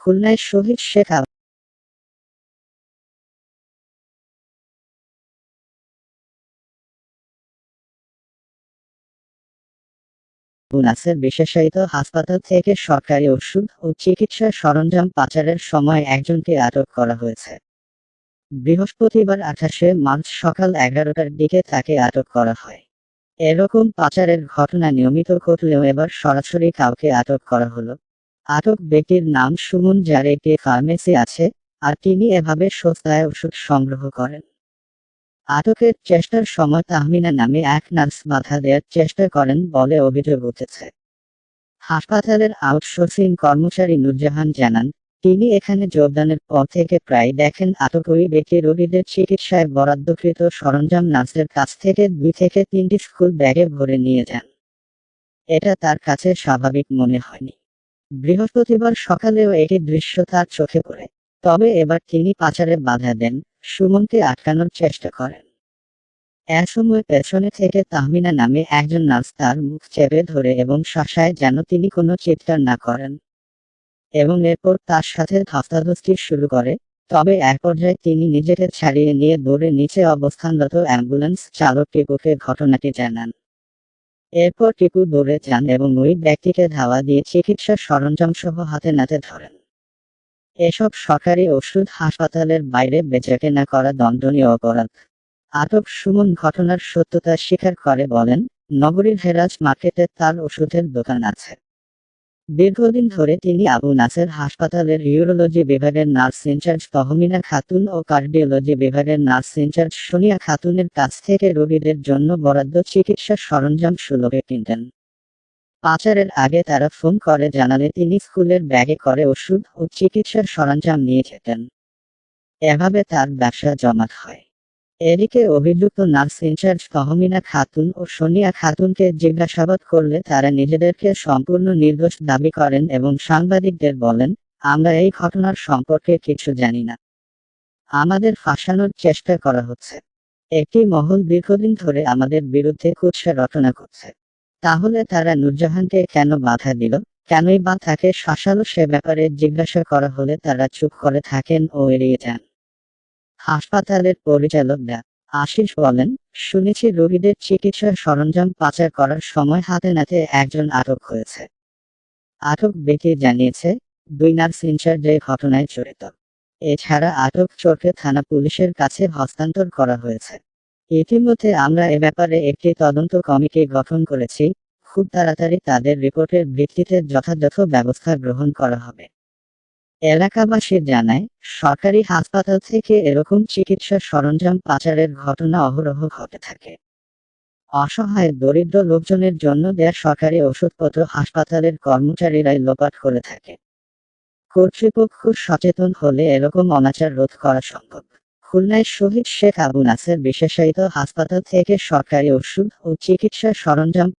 খুলনায় শহীদ শেখ নাসের বিশেষায়িত হাসপাতাল থেকে সরকারি ওষুধ ও চিকিৎসা সরঞ্জাম পাচারের সময় একজনকে আটক করা হয়েছে। বৃহস্পতিবার আঠাশে মার্চ সকাল এগারোটার দিকে তাকে আটক করা হয়। এরকম পাচারের ঘটনা নিয়মিত ঘটলেও এবার সরাসরি কাউকে আটক করা হলো। আটক ব্যক্তির নাম সুমন যার একটি ফার্মেসি আছে, আর তিনি এভাবে সস্তায় ওষুধ সংগ্রহ করেন। আটকের চেষ্টার সময় তাহমিনা নামে এক নার্স বাধা দেওয়ার চেষ্টা করেন বলে অভিযোগ উঠেছে। হাসপাতালের আউটসোর্সিং কর্মচারী নুরজাহান জানান, তিনি এখানে যোগদানের পর থেকে প্রায় দেখেন আটক ওই ব্যক্তি রোগীদের চিকিৎসায় বরাদ্দকৃত সরঞ্জাম নার্সের কাছ থেকে দুই থেকে তিনটি স্কুল ব্যাগে ভরে নিয়ে যান। এটা তার কাছে স্বাভাবিক মনে হয়নি। বৃহস্পতিবার সকালেও একটি দৃশ্য তার চোখে পড়ে। তবে এবার তিনি পাচারে বাধা দেন, সুমনকে আটকানোর চেষ্টা করেন। এ সময় পেছনে থেকে তাহমিনা নামে একজন নার্স তার মুখ চেপে ধরে এবং শাসায় যেন তিনি কোনো চিৎকার না করেন এবং এরপর তার সাথে ধস্তাধস্তি শুরু করে। তবে এক পর্যায়ে তিনি নিজেকে ছাড়িয়ে নিয়ে দৌড়ে নিচে অবস্থানরত অ্যাম্বুলেন্স চালক টিপুকে ঘটনাটি জানান। এরপর টিপু দৌড়ে যান এবং ওই ব্যক্তিকে ধাওয়া দিয়ে চিকিৎসা সরঞ্জাম সহ হাতে নাতে ধরেন। এসব সরকারি ওষুধ হাসপাতালের বাইরে বেচাকেনা করা দণ্ডনীয় অপরাধ। আটক সুমন ঘটনার সত্যতা স্বীকার করে বলেন, নগরীর হেরাজ মার্কেটে তার ওষুধের দোকান আছে। দীর্ঘদিন ধরে তিনি আবু নাসের হাসপাতালের ইউরোলজি বিভাগের nurse in charge Tahmina Khatun O cardiology বিভাগের নার্স ইনচার্জ সোনিয়া খাতুনের কাছ থেকে রোগীদের জন্য বরাদ্দ চিকিৎসা সরঞ্জাম সুলভে কিনতেন। পাচারের আগে তারা ফোন করে, জানালে তিনি স্কুলের ব্যাগে করে ওষুধ ও চিকিৎসার সরঞ্জাম নিয়ে যেতেন এভাবে তার ব্যবসা জমাট হয়। এদিকে অভিযুক্ত নার্স ইনচার্জ তহমিনা খাতুন ও সোনিয়া খাতুনকে জিজ্ঞাসাবাদ করলে তারা নিজেদেরকে সম্পূর্ণ নির্দোষ দাবি করেন এবং সাংবাদিকদের বলেন, আমরা এই ঘটনার সম্পর্কে কিছু জানি না। আমাদের ফাঁসানোর চেষ্টা করা হচ্ছে। একটি মহল দীর্ঘদিন ধরে আমাদের বিরুদ্ধে কুৎসা রচনা করছে। তাহলে তারা নুরজাহানকে কেন বাধা দিল? কেনই বা তাকে শাসালো সে ব্যাপারে জিজ্ঞাসা করা হলে তারা চুপ করে থাকেন ও এড়িয়ে যান। হাসপাতালের পরিচালক ডা আশিস বলেন, শুনেছি রোগীদের চিকিৎসার সরঞ্জাম পাচার করার সময় হাতে নাতে একজন আটক হয়েছে। আটক ব্যক্তি জানিয়েছে, দুই নার্স ইনচার্জ এই ঘটনায় জড়িত। এছাড়া আটক চোরকে থানা পুলিশের কাছে হস্তান্তর করা হয়েছে। ইতিমধ্যে আমরা এ ব্যাপারে একটি তদন্ত কমিটি গঠন করেছি। খুব তাড়াতাড়ি তাদের রিপোর্টের ভিত্তিতে যথাযথ ব্যবস্থা গ্রহণ করা হবে। এলাকাবাসী জানায়, সরকারি হাসপাতাল থেকে এরকম চিকিৎসা সরঞ্জাম পাচারের ঘটনা অহরহ ঘটে থাকে। অসহায় দরিদ্র লোকজনের জন্য দেয়া সরকারি ওষুধপত্র হাসপাতালের কর্মচারীরাই লোপাট করে থাকে। কর্তৃপক্ষ সচেতন হলে এরকম অনাচার রোধ করা সম্ভব। খুলনায় শহীদ শেখ আবু নাসের বিশেষায়িত হাসপাতাল থেকে সরকারি ওষুধ ও চিকিৎসা সরঞ্জাম